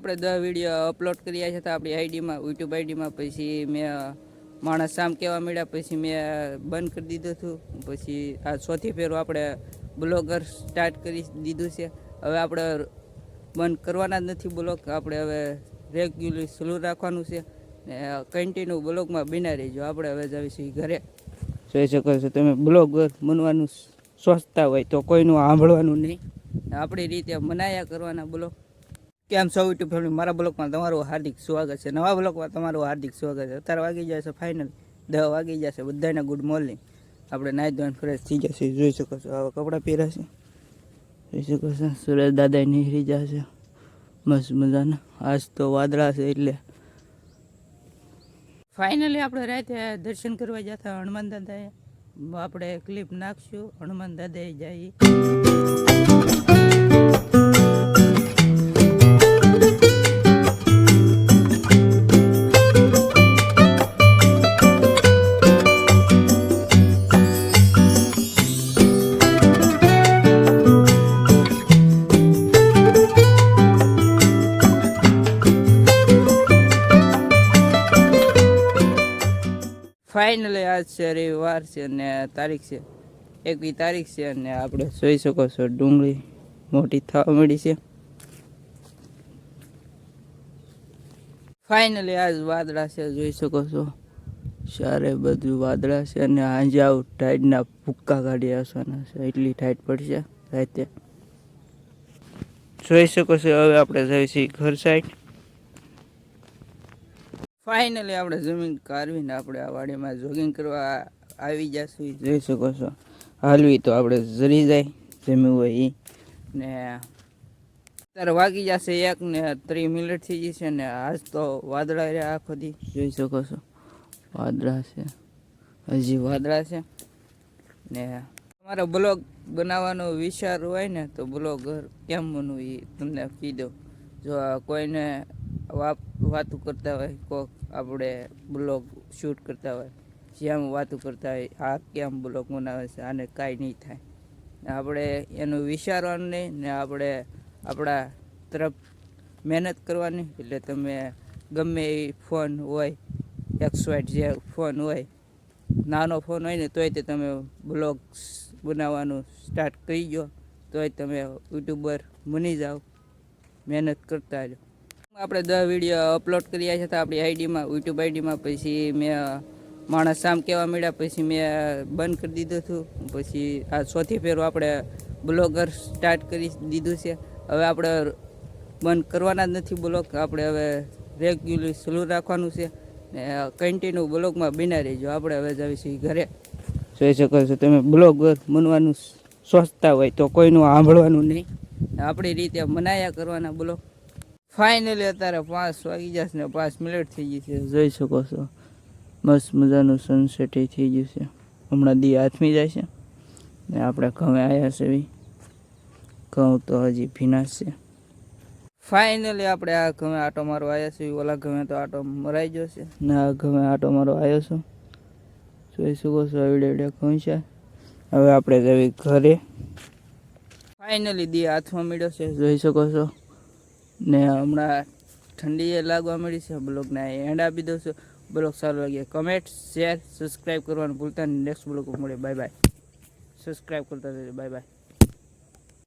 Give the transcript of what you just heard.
આપણે દસ video upload કર્યા છે તો આપણી આઈડીમાં યુટ્યુબ આઈડીમાં પછી મેં માણસ સામ કહેવા મળ્યા પછી મેં બંધ કરી દીધું હતું. પછી આ ચોથી ફેરો આપણે બ્લોગર સ્ટાર્ટ કરી દીધું છે. હવે આપણે બંધ કરવાના જ નથી બ્લોગ. આપણે હવે રેગ્યુલર ચાલુ રાખવાનું છે. ને કન્ટિન્યુ બ્લોગમાં બિના રહીજો. આપણે હવે જઈશું ઘરે. જોઈ શકો છો તમે, બ્લોગર બનવાનું સોચતા હોય તો કોઈનું સાંભળવાનું નહીં. આપણી રીતે મનાયા કરવાના બ્લોગ. કેમ સૌ યુટ્યુબ ફેમિલી મારા બ્લોગમાં તમારું હાર્દિક સ્વાગત છે. નવા બ્લોગમાં તમારું હાર્દિક સ્વાગત છે. અત્યારે વાગી જશે છે ફાઇનલ દહ વાગી જશે બધાને ગુડ મોર્નિંગ આપણે નાઈ ધોઈને ફ્રેશ થઈ જશે જોઈ શકો છો. આવા કપડાં પહેરાશે જોઈ શકો છો. સુરેશ દાદા નીહરી જશે મસ્ત મજાના. આજ તો વાદળા છે એટલે. ફાઇનલી આપણે રાતે દર્શન કરવા જતા હનુમાન દાદાએ. આપણે ક્લિપ નાખશું. હનુમાન દાદાએ જઈએ ફાઇનલી આજ છે, રવિવાર છે અને તારીખ છે એકવી તારીખ છે અને આપણે જોઈ શકો છો, ડુંગળી મોટી થવા મળી છે. ફાઇનલી આજ વાદળા છે, જોઈ શકો છો. સારે બધું વાદળા છે અને આજે આવું ટાઈડના ભૂક્કા કાઢી આવવાના છે. એટલી ટાઈટ પડશે રાતે. જોઈ શકો છો, હવે આપણે જઈશું ઘર સાઈડ ફાઇનલી આપણે જમીન કાઢવીને આપણે આ વાડીમાં જોગિંગ કરવા આવી જશું, જોઈ શકો છો. હાલવી તો આપણે જરી જાય, જમ્યું હોય એ ને અત્યારે વાગી જશે એક ને ત્રીસ મિનિટ થઈ જશે ને આજ તો વાદળા રહ્યા આખો દી. જોઈ શકો છો. વાદળા છે. હજી વાદળા છે. ને તમારો બ્લોગ બનાવવાનો વિચાર હોય ને તો બ્લોગર કેમ બનવું એ તમને કહી દો જો કોઈને વાપ વાતું કરતા હોય, કોક આપણે બ્લોગ શૂટ કરતા હોય જેમ વાતું કરતા હોય, આ કેમ બ્લોગ બનાવે છે, આને કાંઈ નહીં થાય. આપણે એનું વિચારવાનું નહીં, ને આપણે આપણા તરફ મહેનત કરવાની. એટલે તમે ગમે એ ફોન હોય એક્સવાઇટ જે ફોન હોય, નાનો ફોન હોય ને તોય તે તમે બ્લોગ બનાવવાનું સ્ટાર્ટ કરી દો, તોય તમે યુટ્યુબર બની જાઓ, મહેનત કરતા રહો આપણે દસ વીડિયો અપલોડ કર્યા છે તો આપણી આઈડીમાં, યુટ્યુબ આઈડીમાં પછી મેં માણસ સામ કહેવા મળ્યા પછી મેં બંધ કરી દીધું હતું પછી આ ચોથી ફેરો આપણે બ્લોગર સ્ટાર્ટ કરી દીધું છે. હવે આપણે બંધ કરવાના જ નથી બ્લોગ. આપણે હવે રેગ્યુલર ચાલુ રાખવાનું છે. ને કન્ટિન્યુ બ્લોગમાં બિના રહીજો. આપણે હવે જઈશું ઘરે. જોઈ શકો છો તમે, બ્લોગર બનવાનું સોચતા હોય તો કોઈનું સાંભળવાનું નહીં. આપણી રીતે મનાયા કરવાના બ્લોગ. ફાઇનલી અત્યારે પાંચ વાગી જશે ને પાંચ મિનિટ થઈ ગઈ છે. જોઈ શકો છો. મસ્ત મજાનું સનસેટ થઈ ગયું છે. હમણાં દી હાથમી જાય છે. ને આપણે ઘઉં આવ્યા છે બી ઘઉં તો હજી ભીના છે. ફાઇનલી આપણે આ ઘમે આટો મારો આવ્યા છે. ઓલા ઘમે તો આટો મરાઈ ગયો છે. ને આ ઘમે આટો મારો આવ્યો છું. જોઈ શકો છો, એવડે એવડે ઘઉં છે. હવે આપણે જવી ઘરે. ફાઇનલી દી હાથમાં મળ્યો છે. જોઈ શકો છો. ને હમણાં ઠંડી લાગવા મળી છે. બ્લોગને એન્ડ આપી દઉં છું. બ્લોગ સારો લાગે કમેન્ટ શેર સબસ્ક્રાઈબ કરવાનું ભૂલતા નહીં. નેક્સ્ટ બ્લોગ મળે. બાય બાય સબસ્ક્રાઈબ કરતા રહેજો. Bye bye